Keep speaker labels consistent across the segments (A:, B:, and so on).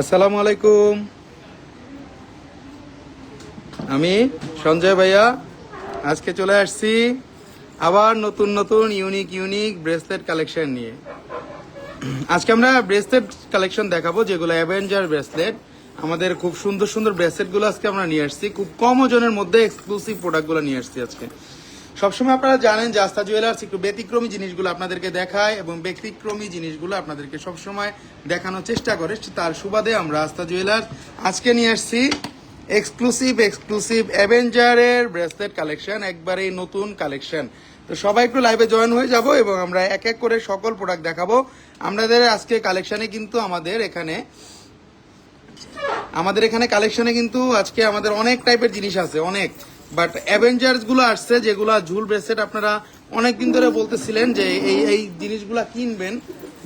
A: আসসালামু আলাইকুম। আমি সঞ্জয় ভাইয়া। আজকে চলে আসছি আবার নতুন নতুন ইউনিক ইউনিক ব্রেসলেট কালেকশন নিয়ে। আজকে আমরা ব্রেসলেট কালেকশন দেখাবো, যেগুলো অ্যাভেঞ্জার ব্রেসলেট আমাদের খুব সুন্দর সুন্দর ব্রেসলেটগুলো আজকে আমরা নিয়ে আসছি। খুব কম ওজনের মধ্যে এক্সক্লুসিভ প্রোডাক্টগুলো নিয়ে আসছি আজকে। সবসময় আপনারা জানেন যে আস্থা জুয়েলার্স একটু ব্যতিক্রমী জিনিসগুলো আপনাদেরকে দেখায় এবং ব্যতিক্রমী জিনিসগুলো আপনাদেরকে সবসময় দেখানোর চেষ্টা করে। তার সুবাদে আমরা আস্থা জুয়েলার্স আজকে নিয়ে আসছি এক্সক্লুসিভ এক্সক্লুসিভ অ্যাভেঞ্জারের ব্রেসলেট কালেকশন একবারেই নতুন কালেকশন তো সবাই একটু লাইভে জয়েন হয়ে যাব এবং আমরা এক এক করে সকল প্রোডাক্ট দেখাবো। আমাদের আজকে কালেকশনে কিন্তু আমাদের এখানে আমাদের এখানে কালেকশনে কিন্তু আজকে আমাদের অনেক টাইপের জিনিস আছে, অনেক। বাট অ্যাভেঞ্জার্সগুলো আসছে, যেগুলা ঝুল ব্রেসলেট আপনারা অনেক দিন ধরে বলতেছিলেন যে এই এই জিনিসগুলা কিনবেন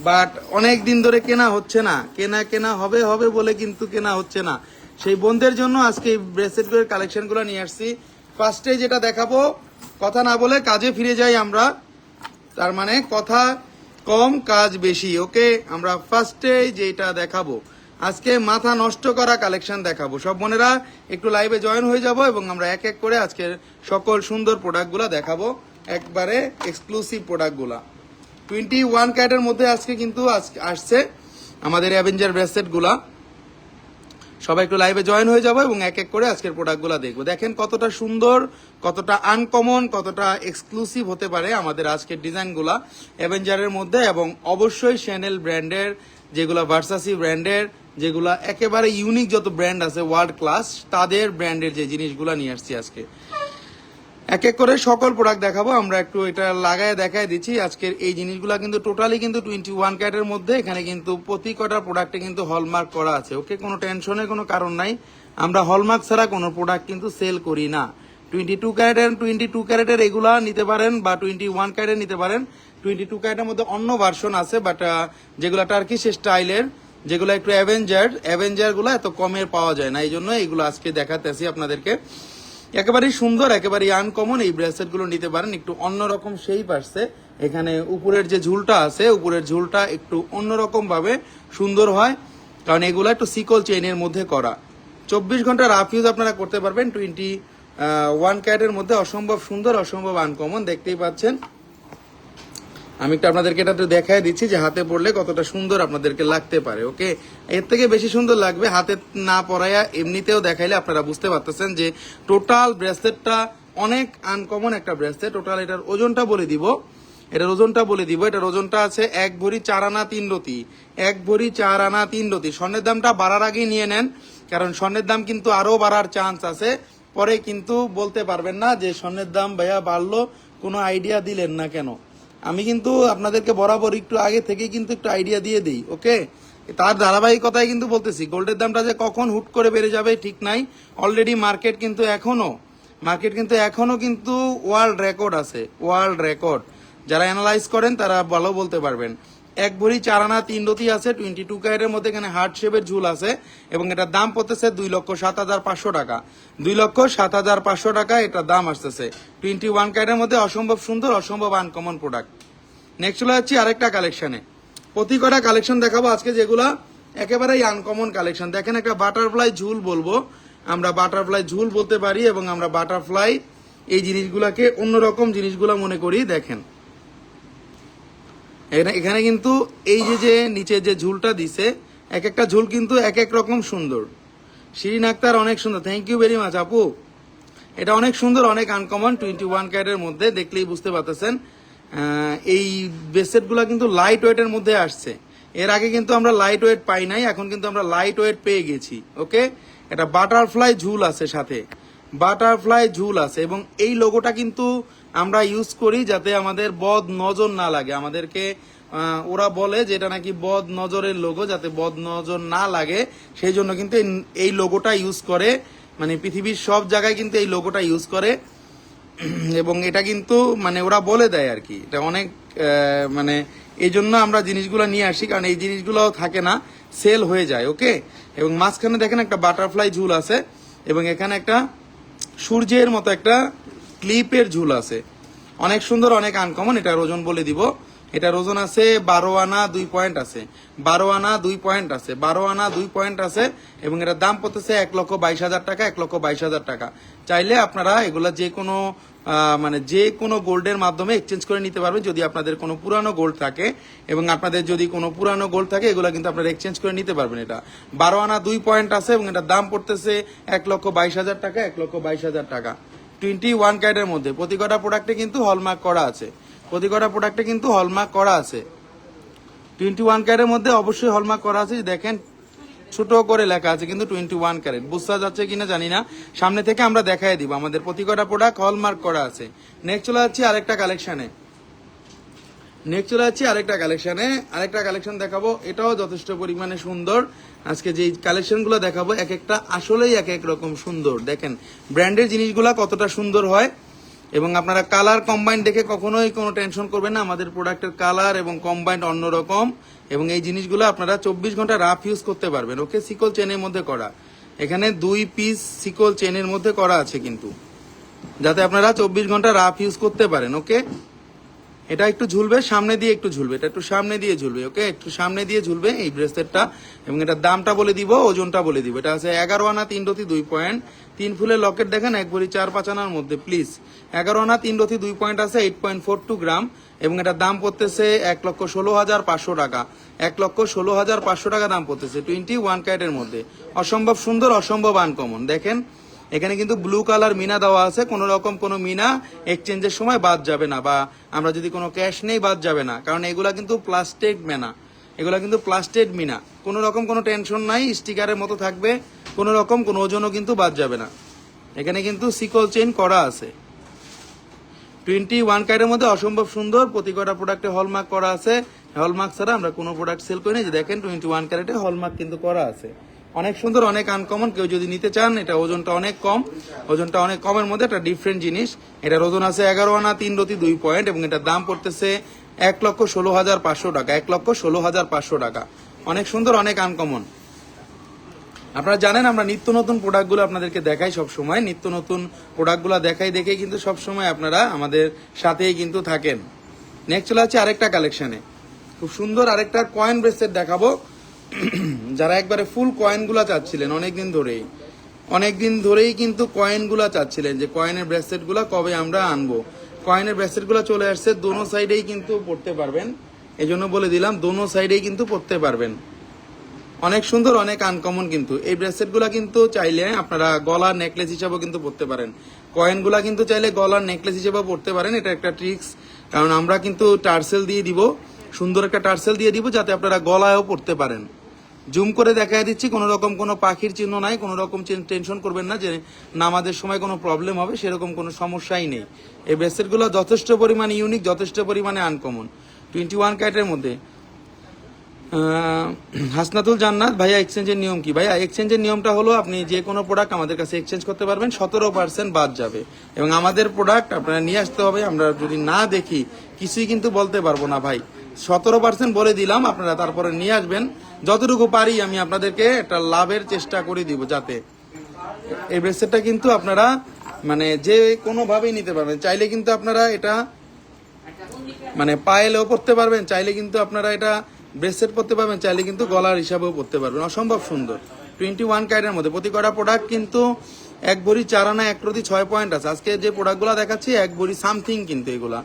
A: বাট অনেক দিন ধরে কেনা হচ্ছে না। কেনা কেনা হবে হবে বলে কিন্তু কেনা হচ্ছে না। সেই বন্ধের জন্য আজকে এই ব্রেসলেটগুলোর কালেকশনগুলো নিয়ে আসছি। ফার্স্টে যেটা দেখাবো, কথা না বলে কাজে ফিরে যাই আমরা। তার মানে কথা কম, কাজ বেশি ওকে আমরা ফার্স্টে যেটা দেখাবো আজকে মাথা নষ্ট করা কালেকশন দেখাবো। সব বোনেরা, একটু লাইভে জয়েন হয়ে যাব এবং আমরা এক এক করে আজকের সকল সুন্দর প্রোডাক্টগুলো দেখাবো। একবারে এক্সক্লুসিভ প্রোডাক্টগুলা টোয়েন্টি ওয়ান ক্যাটের মধ্যে আজকে কিন্তু আসছে আমাদের অ্যাভেঞ্জার ব্রেসলেটগুলা সবাই একটু লাইভে জয়েন হয়ে যাব এবং এক এক করে আজকের প্রোডাক্টগুলো দেখব। দেখেন কতটা সুন্দর, কতটা আনকমন কতটা এক্সক্লুসিভ হতে পারে আমাদের আজকের ডিজাইনগুলা অ্যাভেঞ্জারের মধ্যে এবং অবশ্যই শ্যানেল ব্র্যান্ডের যেগুলো ভার্সাসি ব্র্যান্ডের যেগুলা একেবারে ইউনিক যত ব্র্যান্ড আছে ওয়ার্ল্ড ক্লাস তাদের ব্র্যান্ডের যে জিনিসগুলো নিয়ে আসছি আজকে। এক এক করে সকল প্রোডাক্ট দেখাবো, আমরা একটু এটা লাগায় দেখায় দিচ্ছি। আজকের এই জিনিসগুলো কিন্তু টোটালি কিন্তু টোয়েন্টি ওয়ান ক্যাটের মধ্যে, এখানে কিন্তু প্রতি কটা প্রোডাক্টে কিন্তু হলমার্ক করা আছে ওকে কোনো টেনশনের কোনো কারণ নাই। আমরা হলমার্ক ছাড়া কোনো প্রোডাক্ট কিন্তু সেল করি না। টোয়েন্টি টু ক্যারেটের টোয়েন্টি টু ক্যারেটের এগুলা নিতে পারেন বা টোয়েন্টি ওয়ান ক্যারেটের নিতে পারেন। টোয়েন্টি টু ক্যারেটের মধ্যে অন্য ভার্সন আছে বাট যেগুলো টার্কিশ স্টাইলের যেগুলো একটু অ্যাভেঞ্জার অ্যাভেঞ্জারগুলো এত কমের পাওয়া যায় না, এই জন্য এগুলো আজকে দেখাতেছি আপনাদেরকে। একেবারেই সুন্দর, একেবারেই আনকমন এই ব্রেসলেটগুলো নিতে পারেন, একটু অন্যরকম সেই পারছে এখানে উপরের যে ঝুলটা আছে, উপরের ঝুলটা একটু অন্যরকম ভাবে সুন্দর হয়, কারণ এগুলো একটু সিকল চেইনের মধ্যে করা। চব্বিশ ঘণ্টা রাফ ইউজ আপনারা করতে পারবেন টোয়েন্টি ওয়ান ক্যারেটের মধ্যে অসম্ভব সুন্দর, অসম্ভব আনকমন দেখতেই পাচ্ছেন। আমি একটু আপনাদেরকে এটা দেখাই দিচ্ছি যে হাতে পড়লে কতটা সুন্দর আপনাদেরকে লাগতে পারে, ওকে? এর থেকে বেশি সুন্দর লাগবে হাতে না পরাইয়া এমনিতেও দেখাইলে আপনারা বুঝতে পারতেছেন যে টোটাল ব্রেসলেটটা অনেক আনকমন একটা ব্রেসলেট। টোটাল এটার ওজনটা বলে দিব। এটার ওজনটা বলে দিব। এটার ওজনটা আছে এক ভরি চার আনা তিন রতি। এক ভরি চার আনা তিন রতি। স্বর্ণের দামটা বাড়ার আগেই নিয়ে নেন, কারণ স্বর্ণের দাম কিন্তু আরও বাড়ার চান্স আছে। পরে কিন্তু বলতে পারবেন না যে স্বর্ণের দাম ভাইয়া বাড়লো, কোনো আইডিয়া দিলেন না কেন। আমি কিন্তু আপনাদেরকে বরাবর একটু আগে থেকে কিন্তু একটু আইডিয়া দিয়ে দিই ওকে তার ধারাবাহিকতায় কিন্তু বলতেছি, গোল্ডের দামটা যে কখন হুট করে বেড়ে যাবে ঠিক নাই। অলরেডি মার্কেট কিন্তু এখনও মার্কেট কিন্তু এখনও কিন্তু ওয়ার্ল্ড রেকর্ড আছে ওয়ার্ল্ড রেকর্ড যারা অ্যানালাইজ করেন তারা ভালো বলতে পারবেন। এক ভরি চার আনা, তিন রতি আছে টোয়েন্টি টু ক্যারেটের মধ্যে এখানে হার্ট শেপের ঝুল আছে এবং এটার দাম পড়তেছে দুই লক্ষ সাত হাজার পাঁচশো টাকা। দুই লক্ষ সাত হাজার পাঁচশো টাকা এটার দাম আসতেছে। টোয়েন্টি ওয়ান ক্যারেটের মধ্যে অসম্ভব সুন্দর, অসম্ভব আনকমন প্রোডাক্ট নেক্সট চলে যাচ্ছি আরেকটা কালেকশনে প্রতি কটা কালেকশন দেখাবো আজকে যেগুলা একেবারেই আনকমন কালেকশন দেখেন একটা বাটারফ্লাই ঝুল বলব। আমরা বাটারফ্লাই ঝুল বলতে পারি এবং আমরা বাটারফ্লাই এই জিনিসগুলাকে অন্যরকম জিনিসগুলা মনে করি। দেখেন। এখানে কিন্তু এই যে যে নিচে যে ঝুলটা দিছে এক একটা ঝুল কিন্তু এক এক রকম সুন্দর। শিরিন আক্তার অনেক সুন্দর। থ্যাংক ইউ ভেরি মাচ আপু। এটা অনেক সুন্দর, অনেক আনকমন টোয়েন্টি ওয়ান ক্যারেটের মধ্যে, দেখলেই বুঝতে পারতেছেন। এই বেসেটগুলো কিন্তু লাইট ওয়েটের মধ্যে আসছে। এর আগে কিন্তু আমরা লাইট ওয়েট পাই নাই, এখন কিন্তু আমরা লাইট ওয়েট পেয়ে গেছি ওকে এটা বাটারফ্লাই ঝুল আছে সাথে। বাটারফ্লাই ঝুল আছে এবং এই লোগোটা কিন্তু আমরা ইউজ করি যাতে আমাদের বদ নজর না লাগে। আমাদেরকে ওরা বলে যে এটা নাকি বদ নজরের লোগো যাতে বদ নজর না লাগে। সেই জন্য কিন্তু এই- লোগোটা ইউজ করে। মানে পৃথিবীর সব জায়গায় কিন্তু এই লোগোটা ইউজ করে। এবং এটা কিন্তু মানে ওরা বলে দেয় আর কি। এটা অনেক মানে এই জন্য আমরা জিনিসগুলো নিয়ে আসি, কারণ এই জিনিসগুলো থাকে না সেল হয়ে যায় ওকে এবং মাঝখানে দেখেন একটা বাটারফ্লাই ঝুল আছে, এবং এখানে একটা সূর্যের মতো একটা ক্লিপের ঝুল আছে। অনেক সুন্দর, অনেক আনকমন এটার ওজন বলে দিব। এটার ওজন আছে বারো আনা দুই পয়েন্ট আছে। বারো আনা দুই পয়েন্ট আছে। বারো আনা দুই পয়েন্ট আছে এবং এটার দাম পড়তেছে এক লক্ষ বাইশ হাজার টাকা, এক লক্ষ বাইশ হাজার টাকা। চাইলে আপনারা এগুলা যে কোনো মানে যে কোনো গোল্ডের মাধ্যমে এক্সচেঞ্জ করে নিতে পারবেন যদি আপনাদের কোনো পুরানো গোল্ড থাকে এবং আপনাদের যদি কোনো পুরানো গোল্ড থাকে, এগুলো কিন্তু আপনারা এক্সচেঞ্জ করে নিতে পারবেন এটা। বারো আনা দুই পয়েন্ট আছে এবং এটার দাম পড়তেছে এক লক্ষ বাইশ হাজার টাকা, এক লক্ষ বাইশ হাজার টাকা। টোয়েন্টি ওয়ান ক্যারেটের মধ্যে। প্রতি কটা প্রোডাক্টে কিন্তু হলমার্ক করা আছে। প্রতি কটা প্রোডাক্টে কিন্তু হলমার্ক করা আছে। টোয়েন্টি ওয়ান ক্যারেটের মধ্যে অবশ্যই হলমার্ক করা আছে। দেখেন, ছোট করে লেখা আছে কিন্তু টোয়েন্টি ওয়ান ক্যারেট বুঝতে যাচ্ছে কিনা জানি না। সামনে থেকে আমরা দেখাই দিব। আমাদের প্রতি কটা প্রোডাক্ট হলমার্ক করা আছে। নেক্সট চলে যাচ্ছি আরেকটা কালেকশনে নেক্সট চলে যাচ্ছি আরেকটা কালেকশনে আরেকটা কালেকশন দেখাবো। এটাও যথেষ্ট পরিমাণে সুন্দর। আজকে যে কালেকশনগুলো দেখাবো এক একটা আসলেই এক এক রকম সুন্দর। দেখেন ব্র্যান্ডের জিনিসগুলো কতটা সুন্দর হয়। এবং আপনারা কালার কম্বাইন দেখে কখনোই কোনো টেনশন করবেন না, আমাদের প্রোডাক্টের কালার এবং কম্বাইন্ড অন্যরকম এবং এই জিনিসগুলো আপনারা চব্বিশ ঘণ্টা রাফ ইউজ করতে পারবেন। ওকে, সিকল চেনের মধ্যে করা। এখানে দুই পিস সিকল চেনের মধ্যে করা আছে কিন্তু। যাতে আপনারা চব্বিশ ঘণ্টা রাফ ইউজ করতে পারেন, ওকে? এটা একটু ঝুলবে, সামনে দিয়ে একটু ঝুলবে। এটা একটু সামনে দিয়ে ঝুলবে ওকে একটু সামনে দিয়ে ঝুলবে এই ব্রেসলেটটা এবং এটার দামটা বলে দিব, ওজনটা বলে দিব। এটা আছে এগারো আনা, তিন রতি, দুই পয়েন্ট তিন ফুলের লকেট দেখেন, এক ভরি চার পাঁচ আনার মধ্যে প্লিজ এগারো আনা, তিন রতি, দুই পয়েন্ট আছে eight point four two gram এবং এটার দাম পড়তেছে এক লক্ষ ষোলো হাজার পাঁচশো টাকা। এক লক্ষ ষোলো হাজার পাঁচশো টাকা দাম পড়তেছে টোয়েন্টি ওয়ান ক্যারেটের মধ্যে। অসম্ভব সুন্দর, অসম্ভব আনকমন দেখেন এখানে কিন্তু ব্লু কালার মিনা দেওয়া আছে। কোনো রকম কোনো মিনা এক্সচেঞ্জের সময় বাদ যাবে না বা আমরা যদি কোনো ক্যাশ নেই বাদ যাবে না। কারণ এগুলা কিন্তু প্লাস্টিক মেনা। এগুলা কিন্তু প্লাস্টেড মিনা। কোনো রকম কোনো টেনশন নাই স্টিকারের মতো থাকবে। কোনো রকম কোনো ওজনও কিন্তু বাদ যাবে না। এখানে কিন্তু সিকল চেইন করা আছে। টোয়েন্টি ওয়ান কার্ডের মধ্যে অসম্ভব সুন্দর। প্রতি কটা প্রোডাক্টে হলমার্ক করা আছে। হলমার্ক ছাড়া আমরা কোনো প্রোডাক্ট সেল করি না যে দেখেন টোয়েন্টি ওয়ান ক্যারেটে হলমার্ক কিন্তু করা আছে। অনেক সুন্দর, অনেক আনকমন কেউ যদি নিতে চান, এটা ওজনটা অনেক কম। ওজনটা অনেক কমের মধ্যে একটা ডিফারেন্ট জিনিস। এটার ওজন আছে এগারো আনা, তিন রতি দুই পয়েন্ট এবং এটার দাম পড়তেছে এক লক্ষ ষোলো হাজার পাঁচশো টাকা। এক লক্ষ ষোলো হাজার পাঁচশো টাকা। অনেক সুন্দর, অনেক আনকমন আপনারা জানেন, আমরা নিত্য নতুন প্রোডাক্টগুলো আপনাদেরকে দেখাই সব সময়। নিত্য নতুন প্রোডাক্টগুলো দেখাই দেখে কিন্তু সব সময় আপনারা আমাদের সাথেই কিন্তু থাকেন। নেক্সট চলে আছে আরেকটা কালেকশনে খুব সুন্দর আরেকটা কয়েন ব্রেসলেট দেখাবো। যারা একবারে ফুল কয়েনগুলো চাচ্ছিলেন অনেকদিন ধরেই অনেকদিন ধরেই কিন্তু কয়েনগুলো চাচ্ছিলেন যে কয়েনের ব্রেসলেটগুলো কবে আমরা আনব। কয়েনের ব্রেসলেটগুলো চলে আসছে, দোনো সাইডেই কিন্তু পড়তে পারবেন। এই জন্য বলে দিলাম, দোনো সাইডেই কিন্তু পড়তে পারবেন। অনেক সুন্দর, অনেক আনকমন কিন্তু। এই ব্রেসলেটগুলো কিন্তু চাইলে আপনারা গলার নেকলেস হিসাবেও কিন্তু পড়তে পারেন। কয়েনগুলা কিন্তু চাইলে গলার নেকলেস হিসেবেও পড়তে পারেন। এটা একটা ট্রিক্স কারণ আমরা কিন্তু টার্সেল দিয়ে দিব, সুন্দর একটা টার্সেল দিয়ে দিব, যাতে আপনারা গলায়ও পড়তে পারেন। জুম করে দেখাই দিচ্ছি কোনো রকম কোনো পাখির চিহ্ন নাই কোনো রকম টেনশন করবেন না যে নামাজের সময় কোনো প্রবলেম হবে, সেরকম কোনো সমস্যাই নেই। এই ব্রেসলেটগুলো যথেষ্ট পরিমাণে ইউনিক যথেষ্ট পরিমাণে আনকমন টোয়েন্টি ওয়ান ক্যারেটের মধ্যে। হাসনাতুল জান্নাত, ভাইয়া এক্সচেঞ্জের নিয়ম কি? ভাইয়া এক্সচেঞ্জের নিয়মটা হলো আপনি যে কোনো প্রোডাক্ট আমাদের কাছে এক্সচেঞ্জ করতে পারবেন, সতেরো পার্সেন্ট বাদ যাবে। এবং আমাদের প্রোডাক্ট আপনারা নিয়ে আসতে হবে, আমরা যদি না দেখি, কিছুই কিন্তু বলতে পারব না, ভাই। সতেরো পার্সেন্ট বলে দিলাম, আপনারা তারপরে নিয়ে আসবেন। যতটুকু পারি আমি আপনাদেরকে একটা লাভের চেষ্টা করে দিব যাতে। এই ব্রেসলেটটা কিন্তু আপনারা মানে যে কোনোভাবেই নিতে পারবেন। চাইলে কিন্তু আপনারা এটা মানে পায়েলেও পড়তে পারবেন, চাইলে কিন্তু আপনারা এটা ব্রেসলেট পরতে পারবেন, চাইলে কিন্তু গলার হিসাবেও পরতে পারবেন। অসম্ভব সুন্দর। টোয়েন্টি ওয়ান কাইডের মধ্যে প্রতি কটা প্রোডাক্ট কিন্তু এক ভরি চার আনা এক প্রতি ছয় পয়েন্ট আছে। আজকে যে প্রোডাক্টগুলো দেখাচ্ছি, এক ভরি সামথিং কিন্তু এগুলা।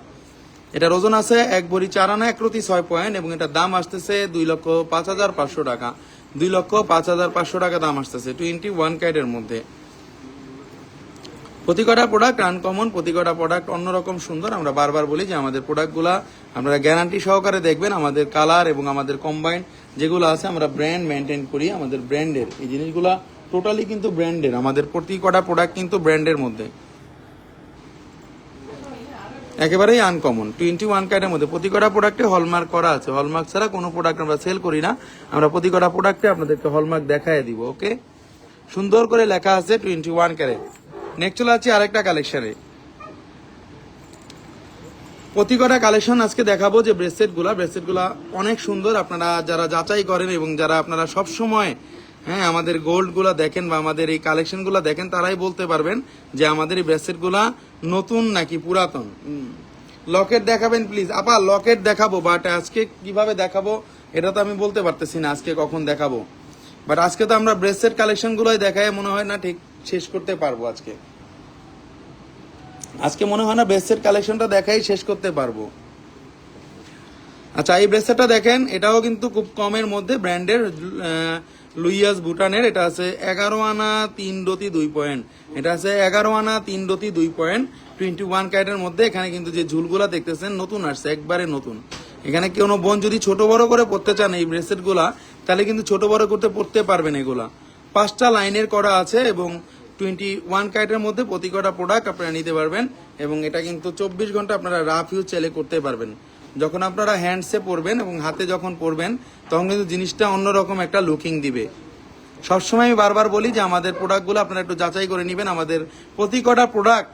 A: এটার ওজন আছে, এক ভরি চার আনা, এক প্রতি ছয় পয়েন্ট, এবং এটার দাম আসতেছে দুই লক্ষ পাঁচ হাজার পাঁচশো টাকা। দুই লক্ষ পাঁচ হাজার পাঁচশো টাকা দাম আসতেছে টোয়েন্টি ওয়ান কাইডের মধ্যে। প্রতি কটা প্রোডাক্ট আনকমন প্রতি কটা প্রোডাক্ট অন্যরকম সুন্দর। আমরা বারবার বলি যে আমাদের প্রোডাক্টগুলা আপনারা গ্যারান্টি সহকারে দেখবেন, আমাদের কালার এবং আমাদের কম্বাইন যেগুলো আছে, আমরা ব্র্যান্ড মেনটেন করি আমাদের ব্র্যান্ডের এই জিনিসগুলা টোটালি কিন্তু ব্র্যান্ডের আমাদের প্রতি কটা প্রোডাক্ট কিন্তু ব্র্যান্ডের মধ্যে। একেবারেই আনকমন টোয়েন্টি ওয়ান কার্ডের মধ্যে প্রতি কটা প্রোডাক্টে হলমার্ক করা আছে। হলমার্ক ছাড়া কোনো প্রোডাক্ট আমরা সেল করি না। আমরা প্রতি কটা প্রোডাক্টে আপনাদেরকে হলমার্ক দেখায় দিব ওকে সুন্দর করে লেখা আছে টোয়েন্টি ওয়ান ক্যারেট নেক্সট চলে আছে আরেকটা কালেকশনে প্রতি কটা কালেকশন আজকে দেখাবো যে ব্রেসলেটগুলা। ব্রেসলেটগুলা অনেক সুন্দর। আপনারা যারা যাচাই করেন এবং যারা আপনারা সব সময় হ্যাঁ আমাদের গোল্ডগুলা দেখেন বা আমাদের এই কালেকশনগুলা দেখেন, তারাই বলতে পারবেন যে আমাদের এই ব্রেসলেটগুলা নতুন নাকি পুরাতন? লকেট দেখাবেন প্লিজ আপা, লকেট দেখাবো বাট আজকে কীভাবে দেখাবো এটা তো আমি বলতে পারতেছি না, আজকে কখন দেখাবো। বাট আজকে তো আমরা ব্রেসের কালেকশন গুলোই দেখাই, মনে হয় না ঠিক শেষ করতে পারব আজকে। আজকে মনে হয় না ব্রেসের কালেকশনটা দেখাই, শেষ করতে পারব। আচ্ছা এই ব্রেসলেটটা দেখেন, এটাও কিন্তু খুব কমের মধ্যে ব্র্যান্ডের লুইয়াস ভুটানের, এটা আছে এগারো আনা তিন রতি দুই পয়েন্ট। এটা আছে এগারো আনা তিন রতি দুই পয়েন্ট। টোয়েন্টি ওয়ান ক্যারেটের মধ্যে এখানে কিন্তু যে ঝুলগুলা দেখতেছেন, নতুন আসছে, একবারে নতুন। এখানে কোনো বোন যদি ছোট বড় করে পড়তে চান এই ব্রেসলেটগুলা তাহলে কিন্তু ছোট বড় করতে পড়তে পারবেন এগুলা। পাঁচটা লাইনের করা আছে এবং টোয়েন্টি ওয়ান ক্যারেটের মধ্যে প্রতি কটা প্রোডাক্ট আপনারা নিতে পারবেন এবং এটা কিন্তু চব্বিশ ঘণ্টা আপনারা রাফ ইউজ চাইলে করতে পারবেন। যখন আপনারা হ্যান্ডসে পরবেন এবং হাতে যখন পরবেন, তখন কিন্তু জিনিসটা অন্যরকম একটা লুকিং দিবে। সবসময় আমি বারবার বলি যে আমাদের প্রোডাক্টগুলো আপনারা একটু যাচাই করে নেবেন, আমাদের প্রতি কটা প্রোডাক্ট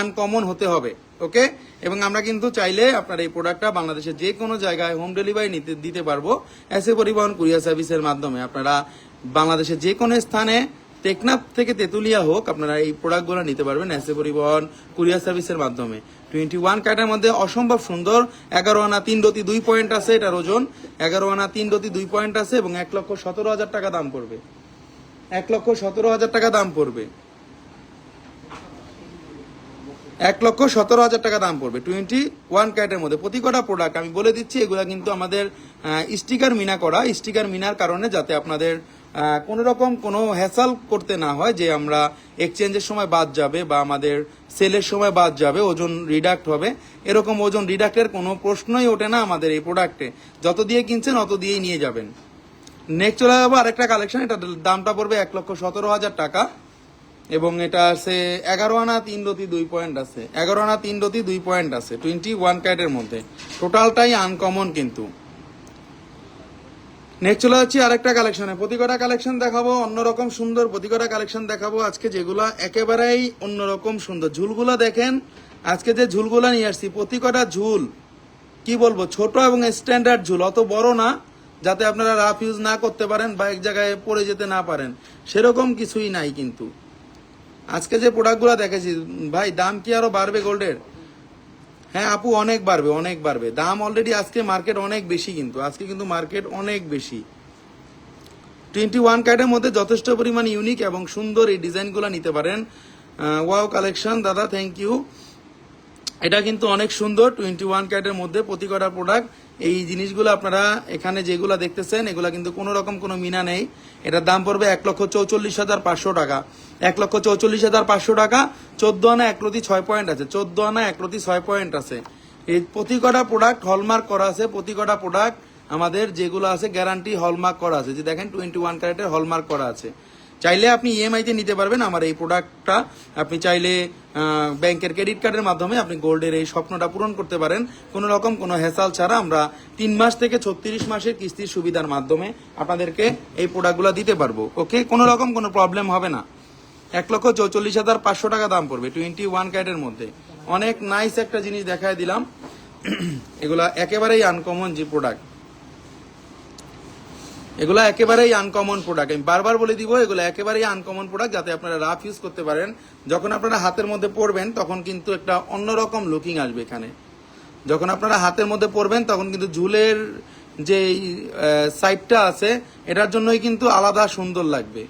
A: আনকমন হতে হবে ওকে এবং আমরা কিন্তু চাইলে আপনার এই প্রোডাক্টটা বাংলাদেশের যে কোনো জায়গায় হোম ডেলিভারি নিতে, দিতে পারব এসে পরিবহন কুরিয়ার সার্ভিসের মাধ্যমে। আপনারা বাংলাদেশের যে কোনো স্থানে টেকনাফ থেকে তেতুলিয়া হোক, আপনারা এই প্রোডাক্টগুলো নিতে পারবেন এসে পরিবহন কুরিয়ার সার্ভিসের মাধ্যমে। টোয়েন্টি ওয়ান কার্টের মধ্যে অসম্ভব সুন্দর এগারো আনা তিন রতি দুই পয়েন্ট আছে, এটার ওজন। এগারো আনা তিন রতি দুই পয়েন্ট আছে এবং এক লক্ষ সতেরো হাজার টাকা দাম পড়বে। এক লক্ষ সতেরো হাজার টাকা দাম পড়বে। এক লক্ষ সতেরো হাজার টাকা দাম পড়বে। টোয়েন্টি ওয়ান ক্যারেটের মধ্যে প্রতি কটা প্রোডাক্ট আমি বলে দিচ্ছি, এগুলা কিন্তু আমাদের স্টিকার মিনা করা। স্টিকার মিনার কারণে যাতে আপনাদের কোনো রকম কোনো হ্যাসাল করতে না হয় যে আমরা এক্সচেঞ্জের সময় বাদ যাবে বা আমাদের সেলের সময় বাদ যাবে, ওজন রিডাক্ট হবে। এরকম ওজন রিডাক্টের কোনো প্রশ্নই ওঠে না আমাদের এই প্রোডাক্টে যত দিয়ে কিনছেন অত দিয়েই নিয়ে যাবেন। নেক্সট চলে যাব আরেকটা কালেকশন এটা দামটা পড়বে এক লক্ষ সতেরো হাজার টাকা। এবং এটা আছে এগারো আনা তিন রতি দুই পয়েন্ট আছে। এগারো আনা তিন রতি দুই পয়েন্ট আছে টোয়েন্টি ওয়ান ক্যারেটের মধ্যে। টোটালটাই আনকমন কিন্তু। নেক্সট চলে যাচ্ছি আরেকটা কালেকশনে প্রতিকটা কালেকশন দেখাবো অন্যরকম সুন্দর, প্রতিকটা কালেকশন দেখাবো আজকে যেগুলা একেবারেই অন্যরকম সুন্দর। ঝুলগুলা দেখেন, আজকে যে ঝুলগুলা নিয়ে আসছি, প্রতিকটা ঝুল, কি বলব, ছোট এবং স্ট্যান্ডার্ড ঝুল, অত বড় না, যাতে আপনারা রাফ ইউজ না করতে পারেন বা এক জায়গায় পড়ে যেতে না পারেন। সেরকম কিছুই নাই কিন্তু। আজকে যে প্রোডাক্টগুলো দেখেছি, ভাই, দাম কি আরও বাড়বে গোল্ডের হ্যাঁ আপু, অনেক বাড়বে অনেক বাড়বে। দাম অলরেডি আজকে মার্কেট অনেক বেশি কিন্তু। আজকে কিন্তু মার্কেট অনেক বেশি। টোয়েন্টি ওয়ান কার্ডের মধ্যে যথেষ্ট পরিমাণ ইউনিক এবং সুন্দর এই ডিজাইনগুলো নিতে পারেন। ওয়াও কালেকশন দাদা থ্যাংক ইউ এটা কিন্তু অনেক সুন্দর টোয়েন্টি ওয়ান ক্যারেটের মধ্যে প্রতি কটা প্রোডাক্ট এই জিনিসগুলো আপনারা এখানে যেগুলো দেখতেছেন, এগুলো কিন্তু কোনো রকম কোনো মিনা নেই। এটার দাম পড়বে এক লক্ষ চৌচল্লিশ হাজার পাঁচশো টাকা। এক লক্ষ চৌচল্লিশ হাজার পাঁচশো টাকা, চোদ্দ আনা এক রতি ছয় পয়েন্ট আছে, চোদ্দ আনা এক রতি ছয় পয়েন্ট আছে। এই প্রতি কটা প্রোডাক্ট হলমার্ক করা আছে, প্রতি কটা প্রোডাক্ট আমাদের যেগুলো আছে গ্যারান্টি হলমার্ক করা আছে। যে দেখেন টোয়েন্টি ওয়ান ক্যারেটের হলমার্ক করা আছে। চাইলে আপনি ইএমআই তে নিতে পারবেন, আমার এই প্রোডাক্টটা আপনি চাইলে ব্যাংকের ক্রেডিট কার্ডের মাধ্যমে আপনি গোল্ডের এই স্বপ্নটা পূরণ করতে পারেন। কোনো রকম কোনো হেসাল ছাড়া আমরা তিন মাস থেকে ছত্রিশ মাসের কিস্তির সুবিধার মাধ্যমে আপনাদেরকে এই প্রোডাক্টগুলো দিতে পারব। ওকে কোনো রকম কোনো প্রবলেম হবে না। এক লক্ষ চৌচল্লিশ হাজার পাঁচশো টাকা দাম পড়বে টোয়েন্টি ওয়ান ক্যারেটের মধ্যে। অনেক নাইস একটা জিনিস দেখায় দিলাম। এগুলা একেবারেই আনকমন যে প্রোডাক্ট এগুলো একেবারেই আনকমন প্রোডাক্ট আমি বারবার বলে দিব, এগুলো একেবারেই আনকমন প্রোডাক্ট যাতে আপনারা রাফ ইউজ করতে পারেন। যখন আপনারা হাতের মধ্যে পরবেন, তখন কিন্তু একটা অন্যরকম লুকিং আসবে এখানে। যখন আপনারা হাতের মধ্যে পরবেন, তখন কিন্তু ঝুলের যে সাইডটা আছে, এটার জন্যই কিন্তু আলাদা সুন্দর লাগবে।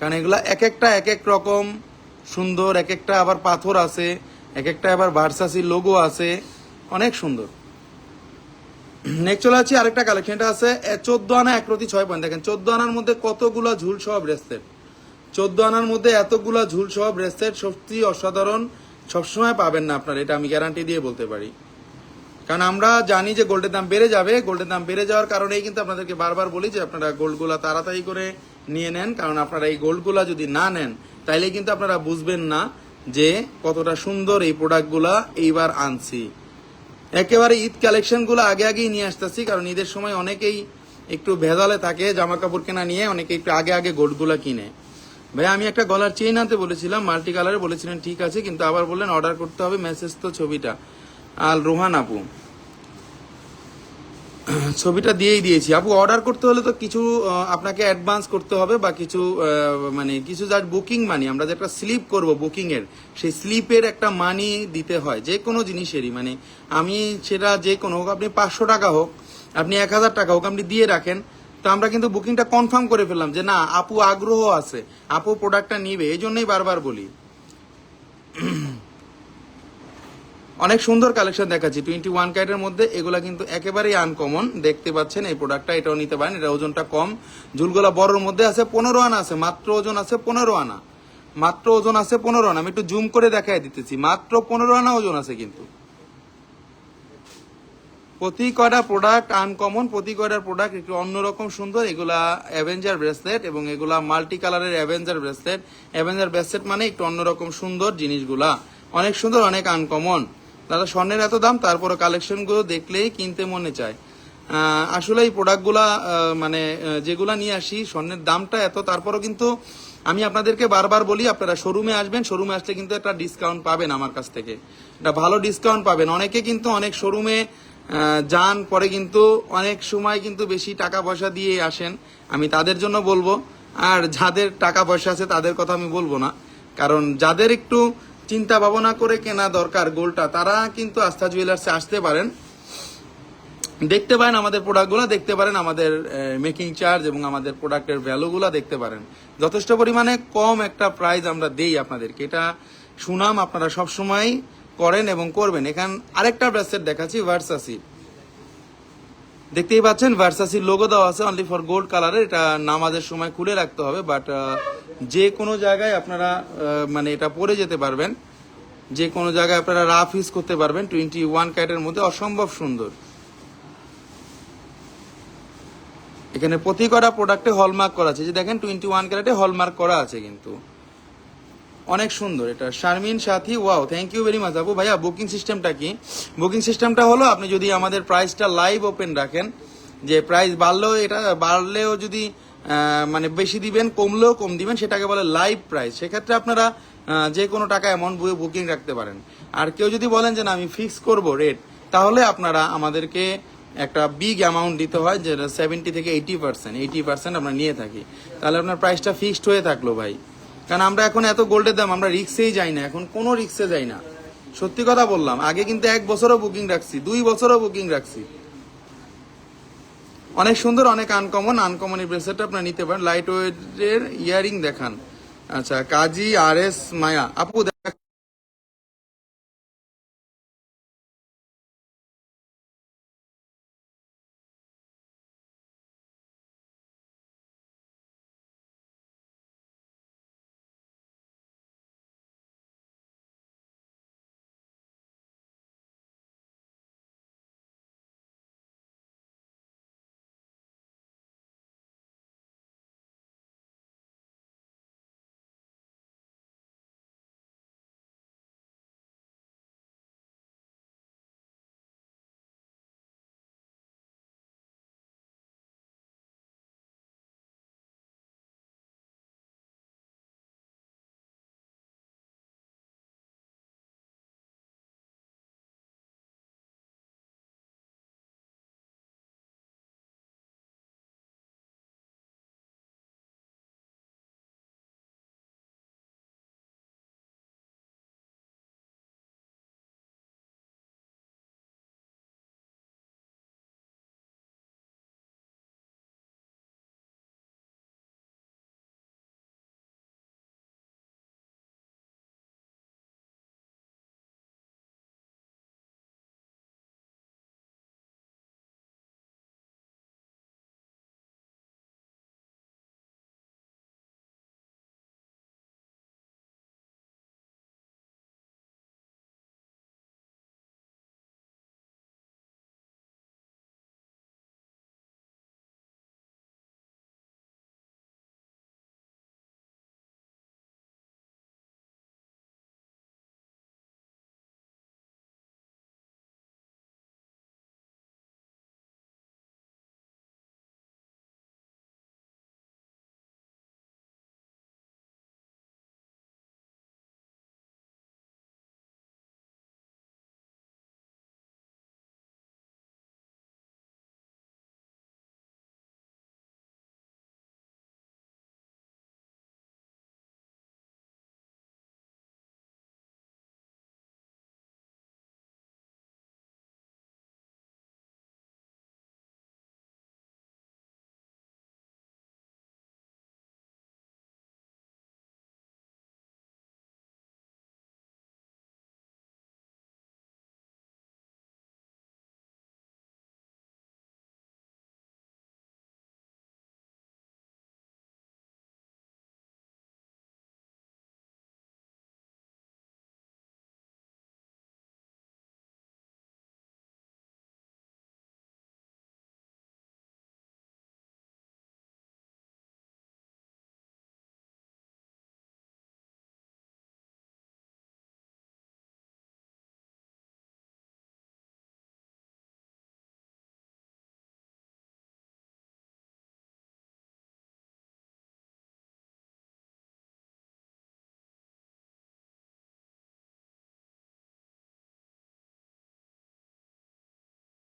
A: কারণ এগুলা এক একটা এক এক রকম সুন্দর এক একটা আবার পাথর আছে এক একটা আবার ভার্সাসি লোগো আছে, অনেক সুন্দর। নেক্সট চলে আছে আরেকটা কালেকশন এটা আছে চোদ্দ আনা এক প্রতি ছয় পয়েন্ট দেখেন, চোদ্দ আনার মধ্যে কতগুলা ঝুল সহ ব্রেসলেট চোদ্দ আনার মধ্যে এতগুলা ঝুল সহ ব্রেসলেট সত্যি অসাধারণ, সবসময় পাবেন না আপনার, এটা আমি গ্যারান্টি দিয়ে বলতে পারি। কারণ আমরা জানি যে গোল্ডের দাম বেড়ে যাবে গোল্ডের দাম বেড়ে যাওয়ার কারণেই কিন্তু আপনাদেরকে বারবার বলি যে আপনারা গোল্ডগুলা তাড়াতাড়ি করে নিয়ে নেন, কারণ আপনারা এই গোল্ডগুলা যদি না নেন, তাইলে কিন্তু আপনারা বুঝবেন না যে কতটা সুন্দর এই প্রোডাক্টগুলা এইবার আনছি। একেবারে ঈদ কালেকশনগুলো আগে আগেই নিয়ে আসতেছি, কারণ ঈদের সময় অনেকেই একটু ভেজালে থাকে জামা কাপড় কেনা নিয়ে অনেকে একটু আগে আগে গোল্ডগুলা কিনে। ভাই, আমি একটা গলার চেইন আনতে বলেছিলাম মাল্টি কালারে বলেছিলেন, ঠিক আছে, কিন্তু আবার বললেন অর্ডার করতে হবে মেসেজ তো ছবিটা। আর রোহান আপু ছবিটা দিয়েই দিয়েছি। আপু অর্ডার করতে হলে তো কিছু আপনাকে অ্যাডভান্স করতে হবে বা কিছু মানে কিছু যার বুকিং মানি আমরা যে একটা স্লিপ করব বুকিং এর, সেই স্লিপের একটা মানি দিতে হয়, যে কোনো জিনিসেরই। মানে আমি সেটা যে কোনো হোক, আপনি পাঁচশো টাকা হোক, আপনি এক হাজার টাকা হোক, আপনি দিয়ে রাখেন, তো আমরা কিন্তু বুকিংটা কনফার্ম করে ফেললাম যে না, আপু আগ্রহ আছে, আপু প্রোডাক্টটা নিবে এই জন্যই বারবার বলি। অনেক সুন্দর কালেকশন দেখাচ্ছি। টোয়েন্টি ওয়ান ক্যারেটের মধ্যে এগুলা কিন্তু একেবারেই আনকমন দেখতে পাচ্ছেন এই প্রোডাক্টটা এটাও নিতে পারেন এটা ওজনটা কম। ঝুলগুলা বড়র মধ্যে আছে পনেরো আনা আছে, মাত্র ওজন আছে পনেরো আনা। মাত্র ওজন আছে পনেরো আনা। আমি একটু জুম করে দেখাই দিতেছি। মাত্র পনেরো আনা ওজন আছে কিন্তু। প্রতি কয়টা প্রোডাক্ট আনকমন প্রতি কয়টা প্রোডাক্ট একটু অন্যরকম সুন্দর, এগুলা অ্যাভেঞ্জার ব্রেসলেট এবং এগুলা মাল্টি কালারের অ্যাভেঞ্জার ব্রেসলেট অ্যাভেঞ্জার ব্রেসলেট মানে একটু অন্যরকম সুন্দর জিনিসগুলা। অনেক সুন্দর, অনেক আনকমন দাদা, স্বর্ণের এত দাম তারপরে কালেকশনগুলো দেখলেই কিনতে মনে চায়। আসলে এই প্রোডাক্টগুলা মানে যেগুলা নিয়ে আসি, স্বর্ণের দামটা এত, তারপরও কিন্তু আমি আপনাদেরকে বারবার বলি, আপনারা শোরুমে আসবেন শোরুমে আসলে কিন্তু একটা ডিসকাউন্ট পাবেন আমার কাছ থেকে। একটা ভালো ডিসকাউন্ট পাবেন। অনেকে কিন্তু অনেক শোরুমে যান, পরে কিন্তু অনেক সময় কিন্তু বেশি টাকা পয়সা দিয়ে আসেন। আমি তাদের জন্য বলব, আর যাদের টাকা পয়সা আছে তাদের কথা আমি বলব না। কারণ যাদের একটু চিন্তা ভাবনা করে কেনা দরকার গোলটা। তারা কিন্তু আস্থা জুয়েলার্সে আসতে পারেন। দেখতে পারেন আমাদের প্রোডাক্টগুলো দেখতে পারেন আমাদের মেকিং চার্জ এবং আমাদের প্রোডাক্টের ভ্যালুগুলো দেখতে পারেন। যথেষ্ট পরিমাণে কম একটা প্রাইস আমরা দেই আপনাদেরকে। এটা সুনাম আপনারা সবসময় করেন এবং করবেন। এখান আরেকটা ব্রাসেট দেখাচ্ছি ভার্সাসি দেখতেই পাচ্ছেন ভার্সাসির লোগো দেওয়া আছে অনলি ফর গোল্ড কালারের এটা নামাজের সময় খুলে রাখতে হবে বাট যে কোনো জায়গায় আপনারা মানে এটা পরে যেতে পারবেন। যে কোনো জায়গায় আপনারা রাফ ইউজ করতে পারবেন টোয়েন্টি ওয়ান ক্যারেটের মধ্যে অসম্ভব সুন্দর। এখানে প্রতি কটা প্রোডাক্টে হলমার্ক করা আছে। যে দেখেন টোয়েন্টি ওয়ান ক্যারেটে হলমার্ক করা আছে কিন্তু। অনেক সুন্দর। এটা Sharmin Sathi wow thank you very much আপু। ভাইয়া বুকিং সিস্টেমটা কি? বুকিং সিস্টেমটা হলো, আপনি যদি আমাদের প্রাইসটা লাইভ ওপেন রাখেন, যে প্রাইস বাড়লেও এটা, বাড়লেও যদি মানে বেশি দিবেন, কমলেও কম দিবেন, সেটাকে বলে লাইভ প্রাইস সেক্ষেত্রে আপনারা যে কোনো টাকা অ্যামাউন্ট বুকিং রাখতে পারেন। আর কেউ যদি বলেন যে না, আমি ফিক্স করব রেট তাহলে আপনারা আমাদেরকে একটা বিগ অ্যামাউন্ট দিতে হয়, যেটা সেভেন্টি থেকে এইটি পার্সেন্ট এইটি পার্সেন্ট আমরা নিয়ে থাকি। তাহলে আপনার প্রাইসটা ফিক্সড হয়ে থাকল ভাই। কারণ আমরা এখন এত গোল্ডের দাম, আমরা রিক্সেই যাই না। এখন কোনো রিক্সে যাই না। সত্যি কথা বললাম, আগে কিন্তু এক বছরও বুকিং রাখছি, দুই বছরও বুকিং রাখছি। অনেক সুন্দর, অনেক আনকমন আনকমন এই ব্রেসলেটটা আপনার নিতে পারেন। লাইট ওয়েটের ইয়ারিং দেখান। আচ্ছা কাজী আর এস মায়া। আপু